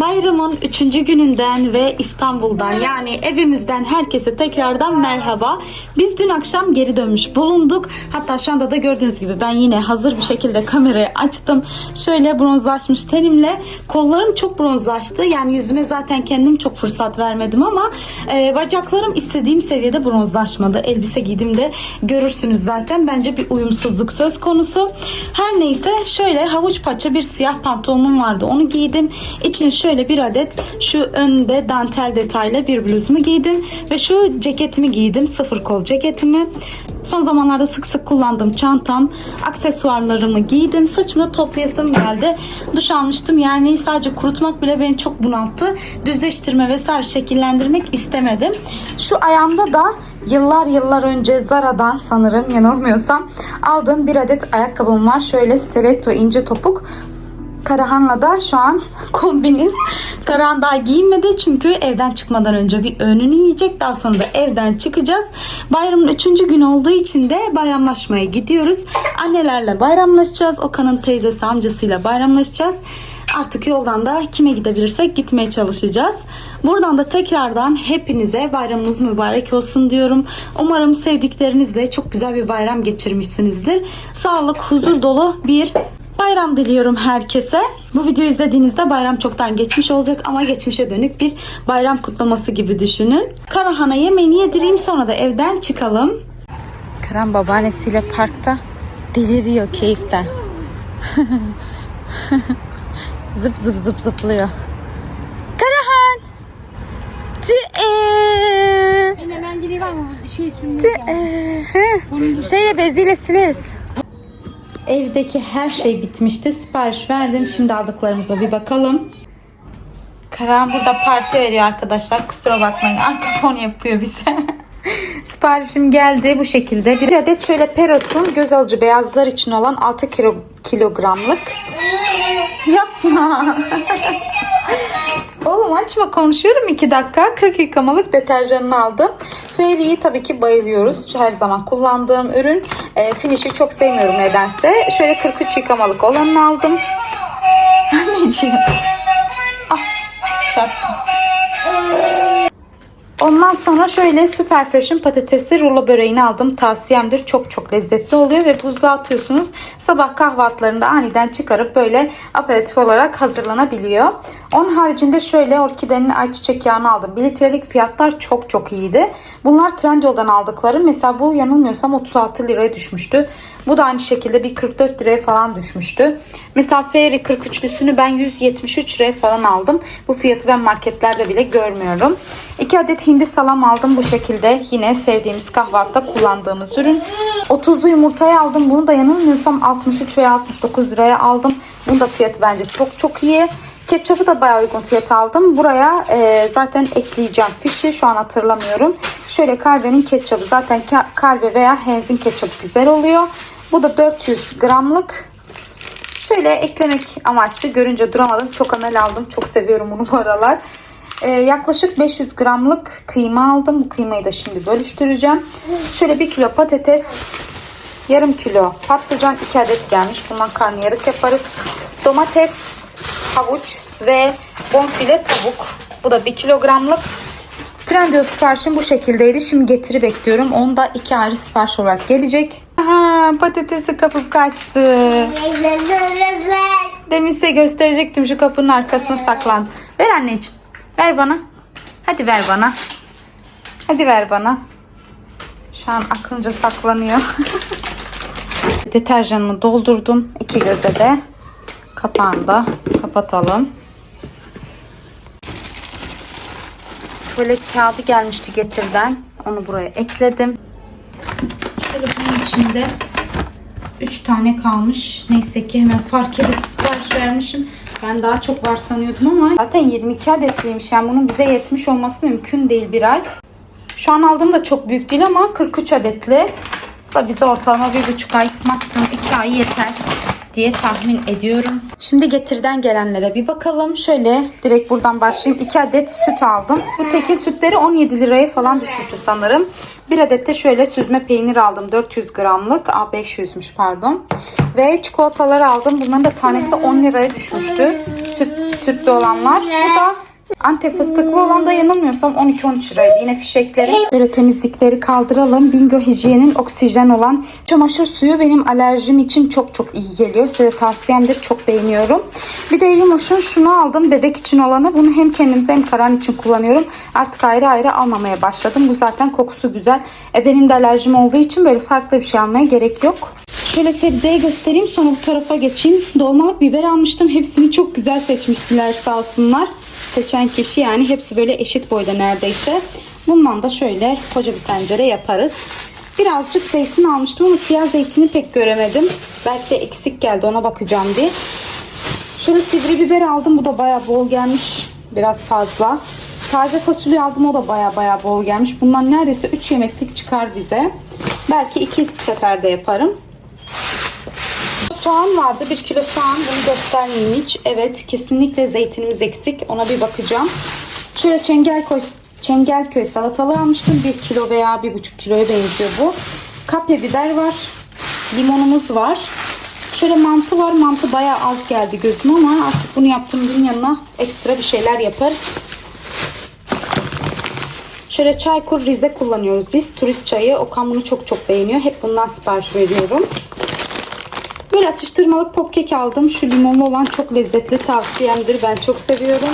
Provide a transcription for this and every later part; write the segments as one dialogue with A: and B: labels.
A: Bayramın 3. gününden ve İstanbul'dan yani evimizden herkese tekrardan merhaba. Biz dün akşam geri dönmüş bulunduk. Hatta şu anda da gördüğünüz gibi ben yine hazır bir şekilde kamerayı açtım. Şöyle bronzlaşmış tenimle. Kollarım çok bronzlaştı. Yani yüzüme zaten kendim çok fırsat vermedim ama e, bacaklarım istediğim seviyede bronzlaşmadı. Elbise giydiğimde görürsünüz zaten. Bence bir uyumsuzluk söz konusu. Her neyse şöyle havuç paça bir siyah pantolonum vardı. Onu giydim. İçine şöyle bir adet şu önde dantel detaylı bir bluzumu giydim. Ve şu ceketimi giydim. Sıfır kol ceketimi. Son zamanlarda sık sık kullandığım çantam, aksesuarlarımı giydim. Saçımı da toplayasım geldi. Duş almıştım. Yani sadece kurutmak bile beni çok bunalttı. Düzleştirme vesaire şekillendirmek istemedim. Şu ayağımda da yıllar yıllar önce Zara'dan sanırım yanılmıyorsam aldığım bir adet ayakkabım var. Şöyle stiletto ince topuk. Karahan'la da şu an kombiniz. Karahan daha giyinmedi çünkü evden çıkmadan önce bir önünü yiyecek. Daha sonra da evden çıkacağız. Bayramın üçüncü gün olduğu için de bayramlaşmaya gidiyoruz. Annelerle bayramlaşacağız. Okan'ın teyzesi amcasıyla bayramlaşacağız. Artık yoldan da kime gidebilirsek gitmeye çalışacağız. Buradan da tekrardan hepinize bayramınız mübarek olsun diyorum. Umarım sevdiklerinizle çok güzel bir bayram geçirmişsinizdir. Sağlık, huzur dolu bir Bayram diliyorum herkese. Bu videoyu izlediğinizde bayram çoktan geçmiş olacak ama geçmişe dönük bir bayram kutlaması gibi düşünün. Karahan'a yemeğini yedireyim sonra da evden çıkalım. Karan babaannesiyle parkta deliriyor keyiften. zıp zıp zıp zıplıyor. Karahan! Tee!
B: Mendili var mı? Şey
A: Ee, heh. Şeyle beziyle sileriz. Evdeki her şey bitmişti. Sipariş verdim. Şimdi aldıklarımıza bir bakalım. Karan burada parti veriyor arkadaşlar. Kusura bakmayın. Arka fon yapıyor bize. Siparişim geldi bu şekilde. Bir adet şöyle Peros'un göz alıcı beyazlar için olan 6 kilo, kilogramlık. Yapma. Oğlum açma konuşuyorum 2 dakika. 40 yıkamalık deterjanını aldım. Fairy'yi tabii ki bayılıyoruz. Her zaman kullandığım ürün. E, finish'i çok sevmiyorum nedense. Şöyle 43 yıkamalık olanını aldım. Anneciğim. Ah çarptım. Ondan sonra şöyle Super Fashion patatesli rulo böreğini aldım. Tavsiyemdir. Çok çok lezzetli oluyor ve buzluğa atıyorsunuz. Sabah kahvaltılarında aniden çıkarıp böyle aperatif olarak hazırlanabiliyor. Onun haricinde şöyle orkidenin ayçiçek yağını aldım. 1 litrelik fiyatlar çok çok iyiydi. Bunlar Trendyol'dan aldıklarım. Mesela bu yanılmıyorsam 36 liraya düşmüştü. Bu da aynı şekilde bir 44 liraya falan düşmüştü. Mesela Fairy 43'lüsünü ben 173 liraya falan aldım. Bu fiyatı ben marketlerde bile görmüyorum. 2 adet hindi salam aldım bu şekilde. Yine sevdiğimiz kahvaltıda kullandığımız ürün. 30'lu yumurtayı aldım. Bunu da yanılmıyorsam 63 veya 69 liraya aldım. Bunun da fiyatı bence çok çok iyi. Ketçapı da bayağı uygun fiyat aldım. Buraya e, zaten ekleyeceğim fişi. Şu an hatırlamıyorum. Şöyle Calve'nin ketçapı. Zaten Calve veya Heinz'in ketçapı güzel oluyor. Bu da 400 gramlık. Şöyle eklemek amaçlı görünce duramadım. Çok amel aldım. Çok seviyorum bunu bu aralar. Ee, yaklaşık 500 gramlık kıyma aldım. Bu kıymayı da şimdi bölüştüreceğim. Şöyle 1 kilo patates, yarım kilo patlıcan 2 adet gelmiş. Bundan karnıyarık yaparız. Domates, havuç ve bonfile tavuk. Bu da 1 kilogramlık. Trendyol siparişim bu şekildeydi. Şimdi getiri bekliyorum. Onu da iki ayrı sipariş olarak gelecek. Aha, patatesi kapıp kaçtı. Demin size gösterecektim şu kapının arkasına saklan. Ver anneciğim. Ver bana. Hadi ver bana. Hadi ver bana. Şu an aklınca saklanıyor. Deterjanımı doldurdum. İki göze de. Kapağını da kapatalım. Tuvalet kağıdı gelmişti getirden. Onu buraya ekledim. Şöyle bunun içinde 3 tane kalmış. Neyse ki hemen fark edip sipariş vermişim. Ben daha çok var sanıyordum ama zaten 22 adetliymiş. Yani bunun bize yetmiş olması mümkün değil bir ay. Şu an aldığım da çok büyük değil ama 43 adetli. Bu da bize ortalama bir buçuk ay maksimum 2 ay yeter diye tahmin ediyorum. Şimdi getirden gelenlere bir bakalım. Şöyle direkt buradan başlayayım. 2 adet süt aldım. Bu tekin sütleri 17 liraya falan düşmüştü sanırım. Bir adet de şöyle süzme peynir aldım. 400 gramlık. A 500'müş pardon. Ve çikolatalar aldım. Bunların da tanesi 10 liraya düşmüştü. Süt, sütlü olanlar. Bu da Antep fıstıklı olan da yanılmıyorsam 12-13 liraydı. Yine fişekleri. Böyle temizlikleri kaldıralım. Bingo Hijyen'in oksijen olan çamaşır suyu benim alerjim için çok çok iyi geliyor. Size tavsiyemdir. Çok beğeniyorum. Bir de Yumuş'un şunu aldım. Bebek için olanı. Bunu hem kendimize hem Karan için kullanıyorum. Artık ayrı ayrı almamaya başladım. Bu zaten kokusu güzel. E benim de alerjim olduğu için böyle farklı bir şey almaya gerek yok. Şöyle sebzeye göstereyim sonra bu tarafa geçeyim. Dolmalık biber almıştım. Hepsini çok güzel seçmiştiler sağ olsunlar. Seçen kişi yani hepsi böyle eşit boyda neredeyse. Bundan da şöyle koca bir tencere yaparız. Birazcık zeytin almıştım ama siyah zeytini pek göremedim. Belki de eksik geldi ona bakacağım bir. Şöyle sivri biber aldım. Bu da baya bol gelmiş. Biraz fazla. Taze fasulye aldım. O da baya baya bol gelmiş. Bundan neredeyse 3 yemeklik çıkar bize. Belki 2 seferde yaparım. Soğan vardı. 1 kilo soğan. Bunu göstermeyeyim hiç. Evet kesinlikle zeytinimiz eksik. Ona bir bakacağım. Şöyle çengelköy, çengelköy salatalığı almıştım. 1 kilo veya 1,5 kiloya benziyor bu. Kapya biber var. Limonumuz var. Şöyle mantı var. Mantı bayağı az geldi gözüme ama artık bunu yaptığımızın yanına ekstra bir şeyler yaparız. Şöyle Çaykur Rize kullanıyoruz biz. Turist çayı. Okan bunu çok çok beğeniyor. Hep bundan sipariş veriyorum. Böyle atıştırmalık popkek aldım. Şu limonlu olan çok lezzetli tavsiyemdir. Ben çok seviyorum.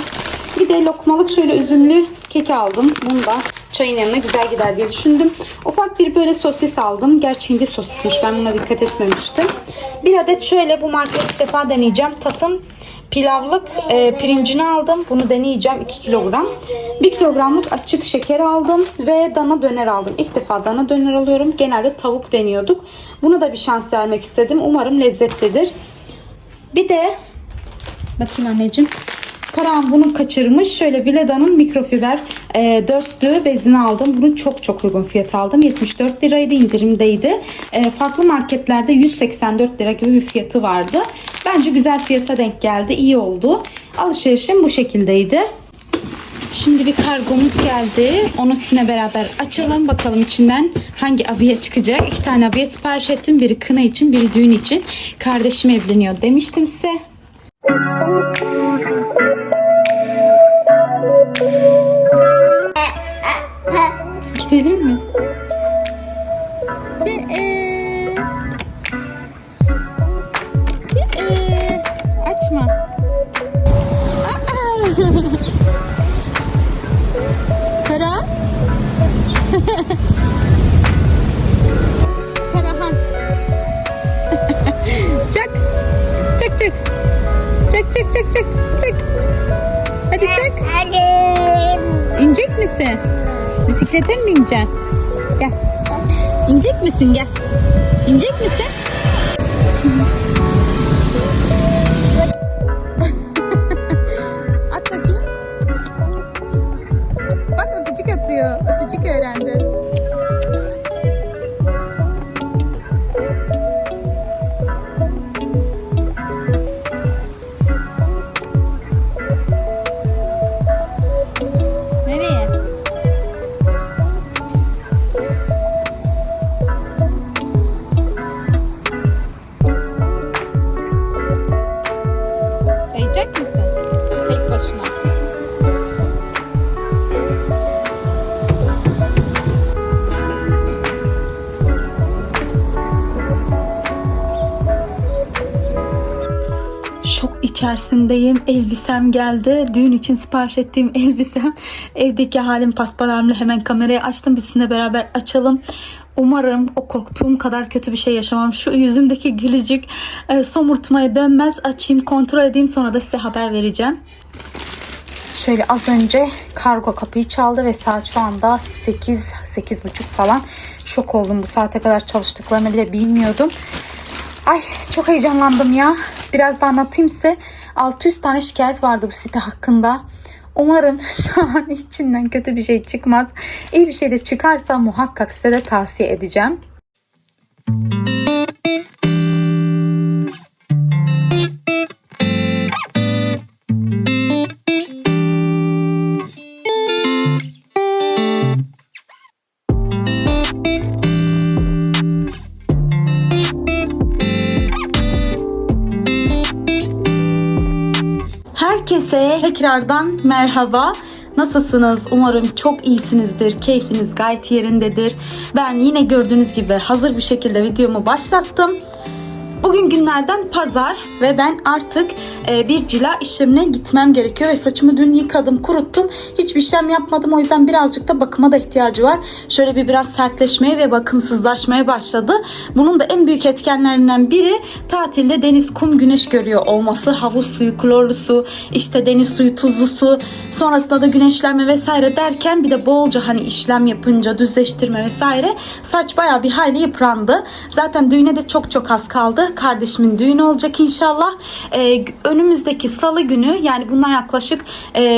A: Bir de lokmalık şöyle üzümlü kek aldım. Bunu da çayın yanına güzel gider diye düşündüm. Ufak bir böyle sosis aldım. Gerçi hindi sosismiş. Ben buna dikkat etmemiştim. Bir adet şöyle bu markayı ilk defa deneyeceğim. Tatım pilavlık e, pirincini aldım. Bunu deneyeceğim 2 kilogram. 1 kilogramlık açık şeker aldım ve dana döner aldım. İlk defa dana döner alıyorum. Genelde tavuk deniyorduk. Buna da bir şans vermek istedim. Umarım lezzetlidir. Bir de bakayım anneciğim. Karan bunu kaçırmış. Şöyle Vileda'nın mikrofiber e, dörtlü bezini aldım. Bunu çok çok uygun fiyat aldım. 74 liraydı indirimdeydi. E, farklı marketlerde 184 lira gibi bir fiyatı vardı. Bence güzel fiyata denk geldi. İyi oldu. Alışverişim bu şekildeydi. Şimdi bir kargomuz geldi. Onu sizinle beraber açalım. Bakalım içinden hangi abiye çıkacak. İki tane abiye sipariş ettim. Biri kına için, biri düğün için. Kardeşim evleniyor demiştim size. Gidelim mi? Ee, ee, açma. Aa! Çak çak çak çak çak. Hadi çak. İnecek misin? Bisiklete mi bineceksin? Gel. İnecek misin? Gel. İnecek misin? İçerisindeyim. Elbisem geldi. Düğün için sipariş ettiğim elbisem. Evdeki halim paspalarımla hemen kamerayı açtım. Biz sizinle beraber açalım. Umarım o korktuğum kadar kötü bir şey yaşamam. Şu yüzümdeki gülücük e, somurtmaya dönmez. Açayım kontrol edeyim sonra da size haber vereceğim. Şöyle az önce kargo kapıyı çaldı ve saat şu anda 8 8.30 falan. Şok oldum bu saate kadar çalıştıklarını bile bilmiyordum. Ay çok heyecanlandım ya. Biraz da anlatayım size. 600 tane şikayet vardı bu site hakkında. Umarım şu an içinden kötü bir şey çıkmaz. İyi bir şey de çıkarsa muhakkak size de tavsiye edeceğim. Tekrardan merhaba. Nasılsınız? Umarım çok iyisinizdir. Keyfiniz gayet yerindedir. Ben yine gördüğünüz gibi hazır bir şekilde videomu başlattım. Bugün günlerden pazar ve ben artık e, bir cila işlemine gitmem gerekiyor ve saçımı dün yıkadım, kuruttum. Hiçbir işlem yapmadım o yüzden birazcık da bakıma da ihtiyacı var. Şöyle bir biraz sertleşmeye ve bakımsızlaşmaya başladı. Bunun da en büyük etkenlerinden biri tatilde deniz, kum, güneş görüyor olması. Havuz suyu, klorlu su, işte deniz suyu, tuzlu su, sonrasında da güneşlenme vesaire derken bir de bolca hani işlem yapınca düzleştirme vesaire saç bayağı bir hayli yıprandı. Zaten düğüne de çok çok az kaldı. Kardeşimin düğünü olacak inşallah. Ee, önümüzdeki salı günü yani bundan yaklaşık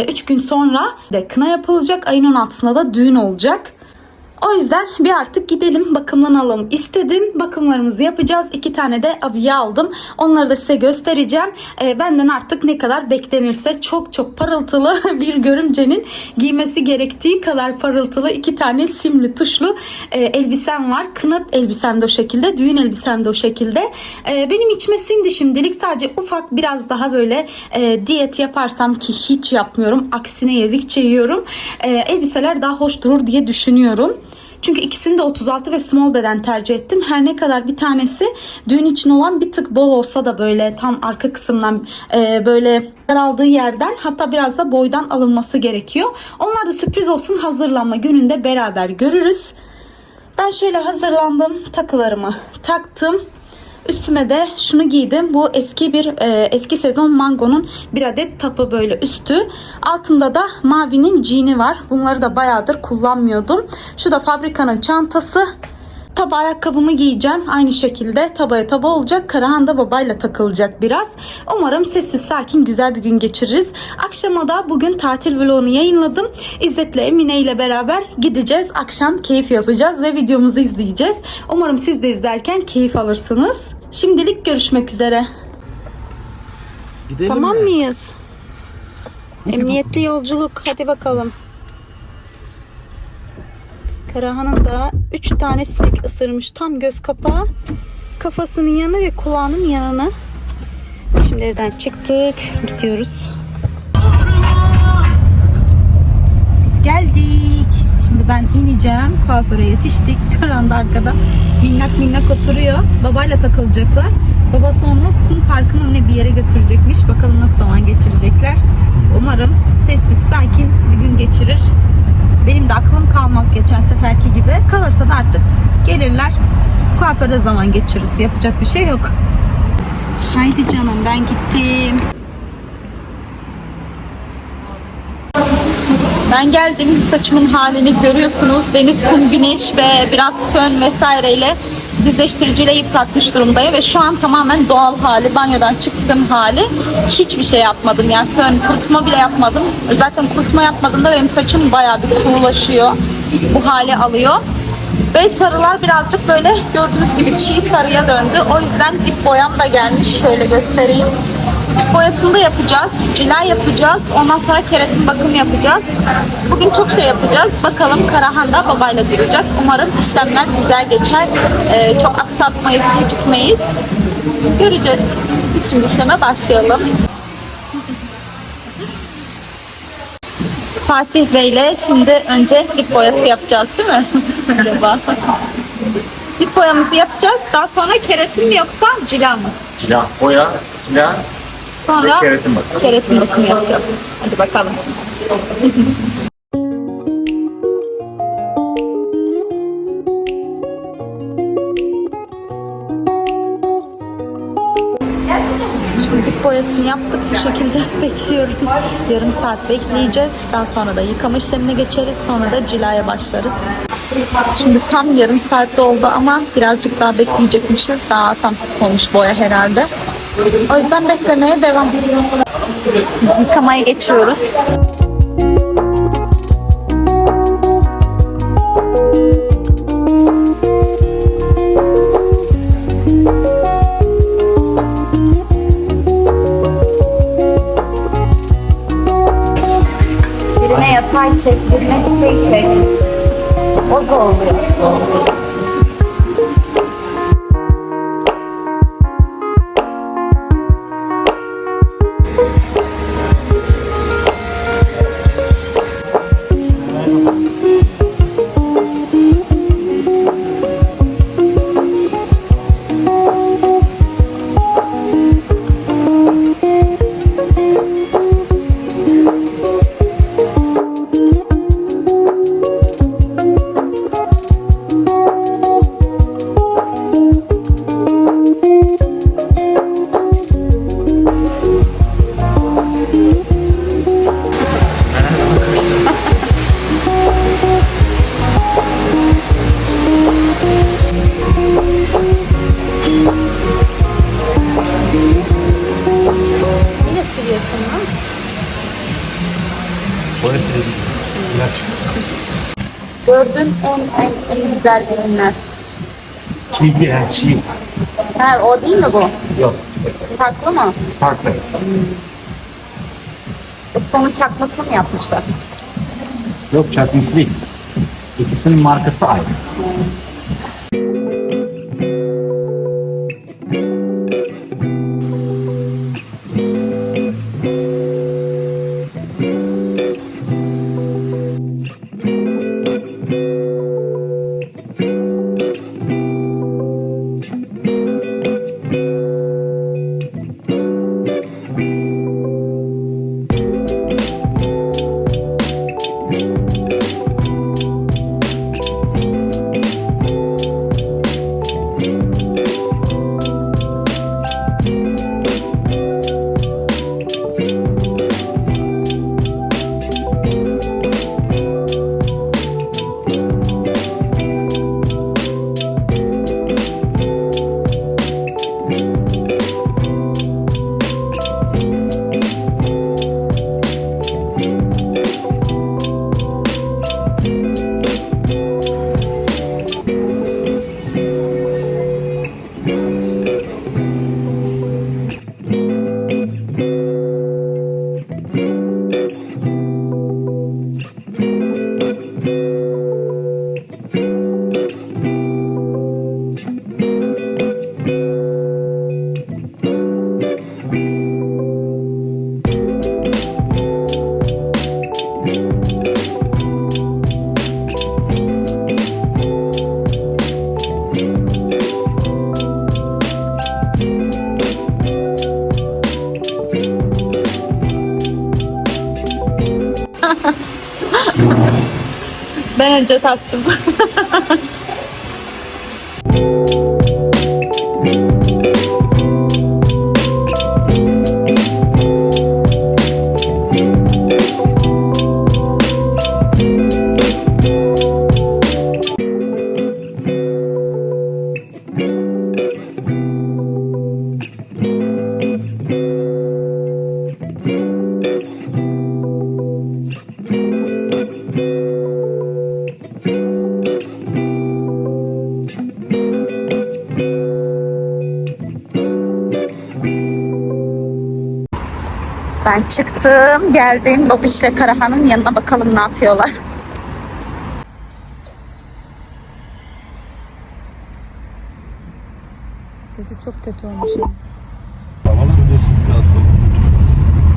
A: 3 gün sonra de kına yapılacak. Ayın 16'sında da düğün olacak. O yüzden bir artık gidelim bakımlanalım istedim. Bakımlarımızı yapacağız. İki tane de abiye aldım. Onları da size göstereceğim. Ee, benden artık ne kadar beklenirse çok çok parıltılı bir görümcenin giymesi gerektiği kadar parıltılı iki tane simli tuşlu e, elbisem var. Kınat elbisem de o şekilde. Düğün elbisem de o şekilde. Ee, benim içime sindi şimdilik. Sadece ufak biraz daha böyle e, diyet yaparsam ki hiç yapmıyorum. Aksine yedikçe yiyorum. E, elbiseler daha hoş durur diye düşünüyorum. Çünkü ikisini de 36 ve small beden tercih ettim. Her ne kadar bir tanesi düğün için olan bir tık bol olsa da böyle tam arka kısımdan e, böyle daraldığı yerden hatta biraz da boydan alınması gerekiyor. Onlar da sürpriz olsun hazırlanma gününde beraber görürüz. Ben şöyle hazırlandım. Takılarımı taktım. Üstüme de şunu giydim. Bu eski bir e, eski sezon mangonun bir adet tapı böyle üstü. Altında da mavinin jean'i var. Bunları da bayağıdır kullanmıyordum. Şu da fabrikanın çantası. Taba ayakkabımı giyeceğim. Aynı şekilde tabaya taba olacak. Karahan da babayla takılacak biraz. Umarım sessiz sakin güzel bir gün geçiririz. Akşama da bugün tatil vlogunu yayınladım. İzzet'le Emine ile beraber gideceğiz. Akşam keyif yapacağız ve videomuzu izleyeceğiz. Umarım siz de izlerken keyif alırsınız. Şimdilik görüşmek üzere.
C: Gidelim
A: Tamam
C: mi?
A: mıyız? Emniyetli yolculuk. Hadi bakalım. Karahan'ın da 3 tane sinek ısırmış. Tam göz kapağı, kafasının yanı ve kulağının yanına. Şimdi evden çıktık. Gidiyoruz. Biz geldik. Ben ineceğim. Kuaföre yetiştik. Karan da arkada minnak minnak oturuyor. Babayla takılacaklar. Babası onu kum parkına mı ne bir yere götürecekmiş. Bakalım nasıl zaman geçirecekler. Umarım sessiz sakin bir gün geçirir. Benim de aklım kalmaz geçen seferki gibi. Kalırsa da artık gelirler. Kuaförde zaman geçiririz. Yapacak bir şey yok. Haydi canım ben gittim. Ben geldim. Saçımın halini görüyorsunuz. Deniz, kum, güneş ve biraz fön vesaireyle düzleştiriciyle yıpratmış durumdayım ve şu an tamamen doğal hali, banyodan çıktığım hali. Hiçbir şey yapmadım yani fön, kurutma bile yapmadım. Zaten kurutma yapmadığımda benim saçım bayağı bir kurulaşıyor. Bu hali alıyor. Ve sarılar birazcık böyle gördüğünüz gibi çiğ sarıya döndü. O yüzden dip boyam da gelmiş. Şöyle göstereyim. Boyasını da yapacağız. Cila yapacağız. Ondan sonra keratin bakımı yapacağız. Bugün çok şey yapacağız. Bakalım Karahan da babayla duracak. Umarım işlemler güzel geçer. Ee, çok aksatmayız, gecikmeyiz. Göreceğiz. Şimdi işleme başlayalım. Fatih Bey ile şimdi önce dip boyası yapacağız değil mi? Merhaba. dip boyamızı yapacağız. Daha sonra keratin mi yoksa cila mı?
C: Cila, boya, cila
A: Sonra
C: keratin bakımı.
A: keratin bakımı yapacağız. Hadi bakalım. Şimdi dip boyasını yaptık bu şekilde bekliyorum. Yarım saat bekleyeceğiz. Daha sonra da yıkama işlemine geçeriz. Sonra da cilaya başlarız. Şimdi tam yarım saat oldu ama birazcık daha bekleyecekmişiz. Daha tam olmuş boya herhalde. O yüzden beklemeye devam. Yıkamaya geçiyoruz. Birine yatay çek, birine dikey çek. O da oluyor. Güzel ürünler.
C: Çiğ yani çiğ.
A: Ha, o değil mi bu?
C: Yok.
A: Farklı mı?
C: Farklı.
A: Yoksa onun çakmasını mı yapmışlar?
C: Yok çakması değil. İkisinin markası aynı.
A: Taktım. Çıktım, geldim. Babişle Karahan'ın yanına bakalım ne yapıyorlar. Gözü çok kötü olmuş.
C: Havalar biliyorsun biraz.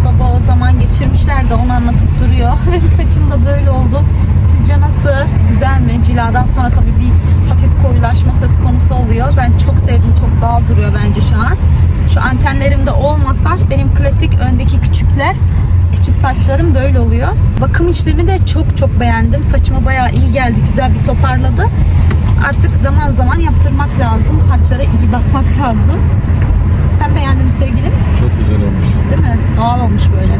A: Baba o zaman geçirmişler de onu anlatıp duruyor. Benim saçım da böyle oldu. Sizce nasıl? Güzel mi? Ciladan sonra tabii bir hafif koyulaşma söz konusu oluyor. Ben çok sevdim. Çok doğal duruyor bence şu an. Şu antenlerimde olmasa benim klasik öndeki küçükler küçük saçlarım böyle oluyor. Bakım işlemi de çok çok beğendim. Saçıma bayağı iyi geldi. Güzel bir toparladı. Artık zaman zaman yaptırmak lazım. Saçlara iyi bakmak lazım. Sen beğendin mi sevgilim?
C: Çok güzel olmuş.
A: Değil mi? Doğal olmuş böyle.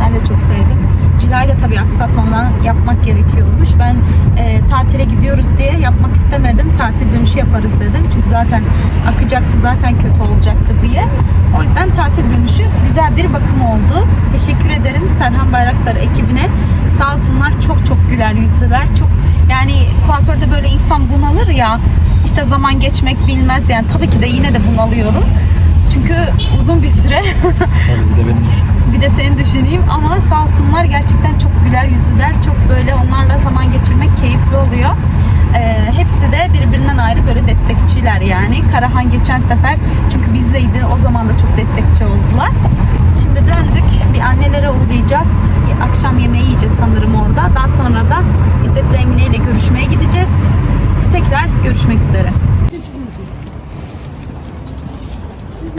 A: Ben de çok sevdim. Cilayı da tabii aksatmadan yapmak gerekiyormuş. Ben e, tatile gidiyoruz diye yapmak istemedim. Tatil dönüşü yaparız dedim. Çünkü zaten akacaktı, zaten kötü olacaktı diye. O yüzden tatil dönüşü güzel bir bakım oldu. Teşekkür ederim Serhan Bayraktar ekibine. Sağ olsunlar çok çok güler yüzlüler. Çok yani kuaförde böyle insan bunalır ya. İşte zaman geçmek bilmez yani. Tabii ki de yine de bunalıyorum. Çünkü uzun bir süre
C: Tabii bir de beni düşün.
A: Bir de seni düşüneyim ama sağ olsunlar gerçekten çok güler yüzlüler. Çok böyle onlarla zaman geçirmek keyifli oluyor. Ee, hepsi de birbirinden ayrı böyle destekçiler yani. Karahan geçen sefer çünkü bizleydi o zaman da çok destekçi oldular. Şimdi döndük bir annelere uğrayacağız. Bir akşam yemeği yiyeceğiz sanırım orada. Daha sonra da İzzet'le Emine ile görüşmeye gideceğiz. Tekrar görüşmek üzere.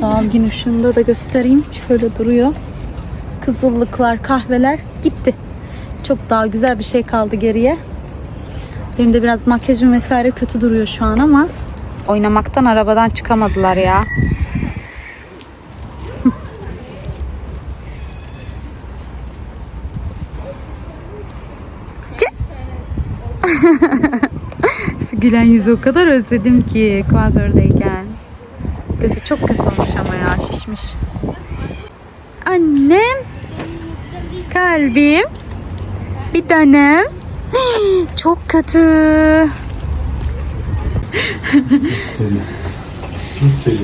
A: Doğal gün ışığında da göstereyim. Şöyle duruyor. Kızıllıklar, kahveler gitti. Çok daha güzel bir şey kaldı geriye. Benim de biraz makyajım vesaire kötü duruyor şu an ama oynamaktan arabadan çıkamadılar ya. Şu gülen yüzü o kadar özledim ki kuafördeyken. Gözü çok kötü olmuş ama ya şişmiş. Kalbim. Bir tanem. Çok kötü.
C: Seni. Pis seni.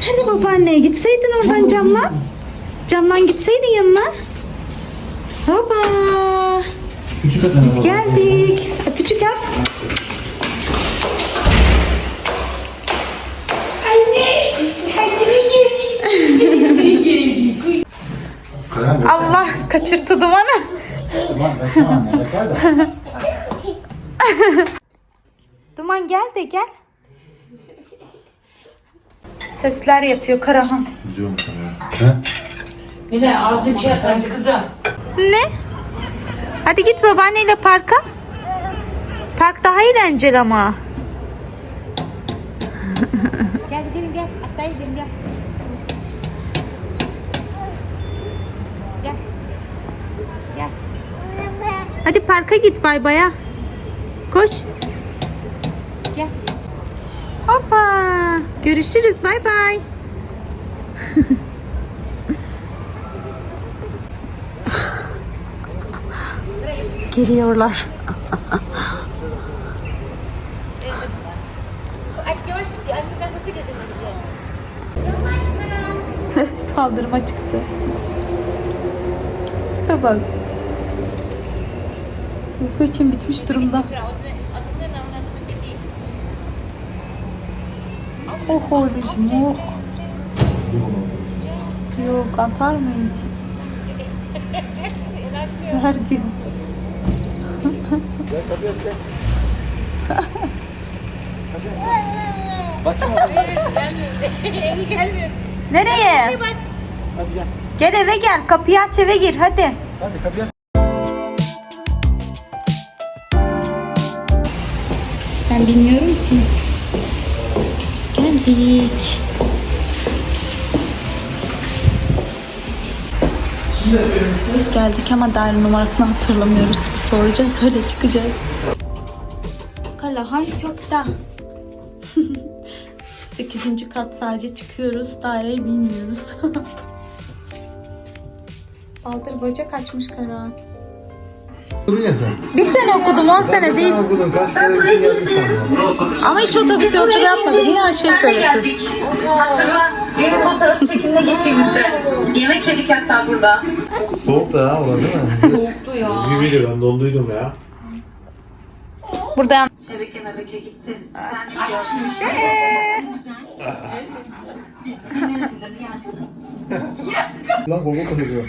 A: Hani babaanneye gitseydin oradan camdan. Camdan gitseydin yanına. Baba.
C: Küçük adam.
A: Geldik. Öpücük at. Allah kaçırttı dumanı. Duman gel de gel. Sesler yapıyor Karahan.
C: Üzüyor musun ya?
B: Mine ağzını bir şey yap bence kızım.
A: Ne? Hadi git babaanneyle parka. Park daha eğlenceli ama.
B: Gel gidelim gel. Hatta gidelim gel. Gel. Gel.
A: Hadi parka git bay baya. Koş.
B: Gel.
A: Hoppa. Görüşürüz bay bay. Geliyorlar. Kaldırıma çıktı. Tipe bak. Uyku için bitmiş durumda. Oh oğlum oh. Yok atar mı hiç? Ver diyor. Nereye? Gel eve gel. Kapıyı aç eve gir hadi.
C: Hadi kapıya.
A: Ben bilmiyorum ki. Biz geldik. Biz geldik ama daire numarasını hatırlamıyoruz. Bir soracağız öyle çıkacağız. Kalahan şokta. 8. kat sadece çıkıyoruz. Daireyi bilmiyoruz. Baldır böcek açmış Kara.
C: Okudun ya sen.
A: Bir sene okudum 10 sene değil.
C: Sen okudun. Kaç kere gittin geldin sen.
A: Ama hiç otobüs yolculuğu yapmadım. Yine her şeyi söyletiyoruz.
D: Hatırla yeni fotoğraf çekimine gittiğimizde. Yemek yedik hatta burada.
E: Soğuk da ha orada değil mi? Soğuktu ya. Buz gibiydi ben donduydum ya.
A: Burada
D: Şebeke mebeke gitti. Sen
C: Lan koku konuşuyor.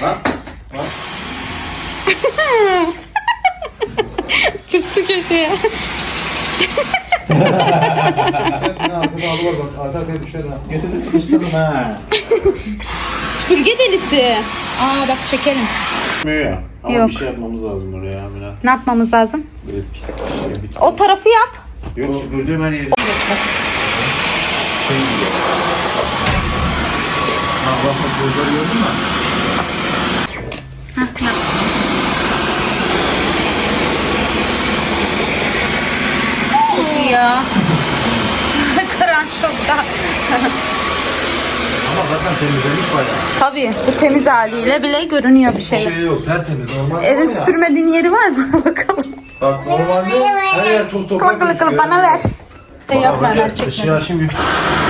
A: küstü köşeye.
C: Var bak. Arka arkaya düşer ha.
E: Getirdi sıkıştırdım ha.
A: Süpürge delisi. Aa bak çekelim.
E: Ya. Ama
A: Yok.
E: bir şey yapmamız lazım oraya Amina.
A: Ne yapmamız lazım?
E: Böyle pis bir şey. Bir...
A: O tarafı yap.
E: Yok süpürdüğüm her yeri. Şey gibi. Ha bak bak gözleri gördün mü?
A: Çok iyi ya. Karan şokta.
E: Ama zaten temizlemiş bayağı.
A: Tabii bu temiz haliyle bile görünüyor bir
E: Bir
A: şeyler.
E: şey yok tertemiz. Normalde
A: Eve
E: var ya.
A: süpürmediğin yeri var mı? Bakalım.
E: Bak normalde her yer toz toprak
A: Kılık kılık
E: gözüküyor.
A: bana ver. De yapma
E: Bak,
A: hemen
E: bak,
A: çekme.
E: Işığı açayım bir.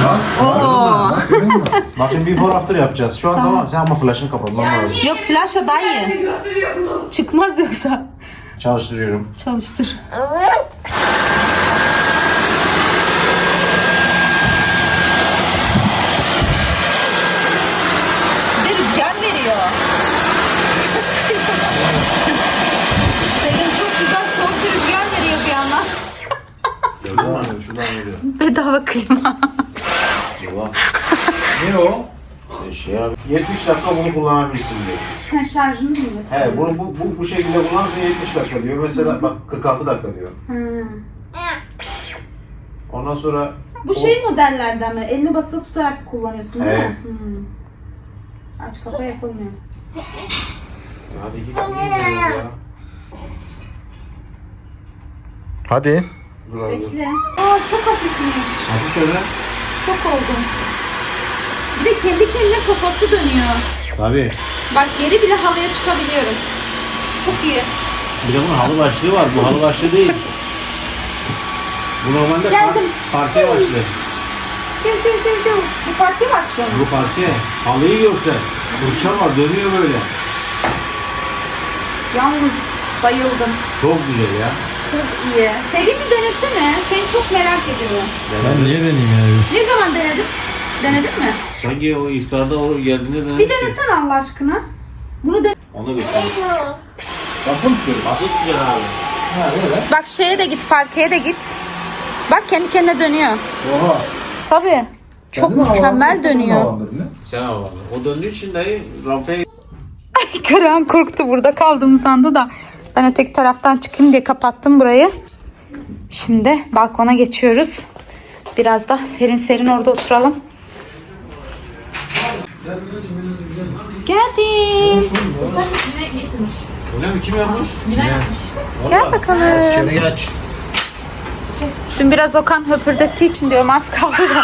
E: Bak. Bak, görüyor musun? Bak şimdi before after yapacağız. Şu an tamam. Sen ama flash'ını kapatman lazım.
A: Yok flaşa daha iyi. Çıkmaz yoksa.
E: Çalıştırıyorum.
A: Çalıştır. Bir de rüzgar veriyor. Senin çok güzel soğuk bir rüzgar veriyor bir yandan.
E: Geliyor.
A: Bedava klima.
E: Ulan. ne o? E şey abi. 70 dakika bunu kullanabilirsin diyor.
A: Ha, şarjını mı
E: He bunu bu, bu, bu şekilde kullanırsan 70 dakika diyor. Mesela bak 46 dakika diyor. Ondan sonra
A: Bu şey modellerden mi? Elini basılı tutarak kullanıyorsun değil mi?
E: Evet.
A: Hmm. Aç kafa yapılmıyor.
E: hadi git ya.
C: Hadi.
E: Abi.
A: Bekle. Aa çok hafifmiş.
E: Hadi şöyle.
A: Şok oldum. Bir de kendi kendine kafası dönüyor.
E: Tabii.
A: Bak geri bile halıya çıkabiliyorum. Çok iyi.
E: Bir de bunun halı başlığı var. Bu halı başlığı değil. Bu normalde par
A: Geldim.
E: parke başlığı.
A: Gel gel gel gel. Bu parti başlıyor.
E: Bu parke. Halıyı görsen. Fırça var dönüyor böyle.
A: Yalnız bayıldım.
E: Çok güzel ya.
A: Çok iyi. Seni bir denesene. Seni çok merak ediyorum.
F: Ben niye deneyeyim yani?
A: Ne zaman denedin? Denedin mi?
E: Sanki o iftarda o geldiğinde de
A: Bir denesene Allah aşkına. Bunu de
E: Onu göster.
C: Mı tutuyor?
E: Asıl güzel abi.
C: Ha böyle.
A: Bak şeye de git, parkeye de git. Bak kendi kendine dönüyor.
C: Oha.
A: Tabii. Çok
C: Kendin
A: mükemmel dönüyor.
C: havalandırdın?
E: Sen havalandın. O döndüğü için dayı rampaya
A: Karan korktu burada kaldığımı sandı da ben öteki taraftan çıkayım diye kapattım burayı. Şimdi balkona geçiyoruz. Biraz da serin serin orada oturalım. Geldim.
E: Öyle mi? Kim yapmış?
A: Gel bakalım. Dün biraz Okan höpürdettiği için diyorum az kaldı da.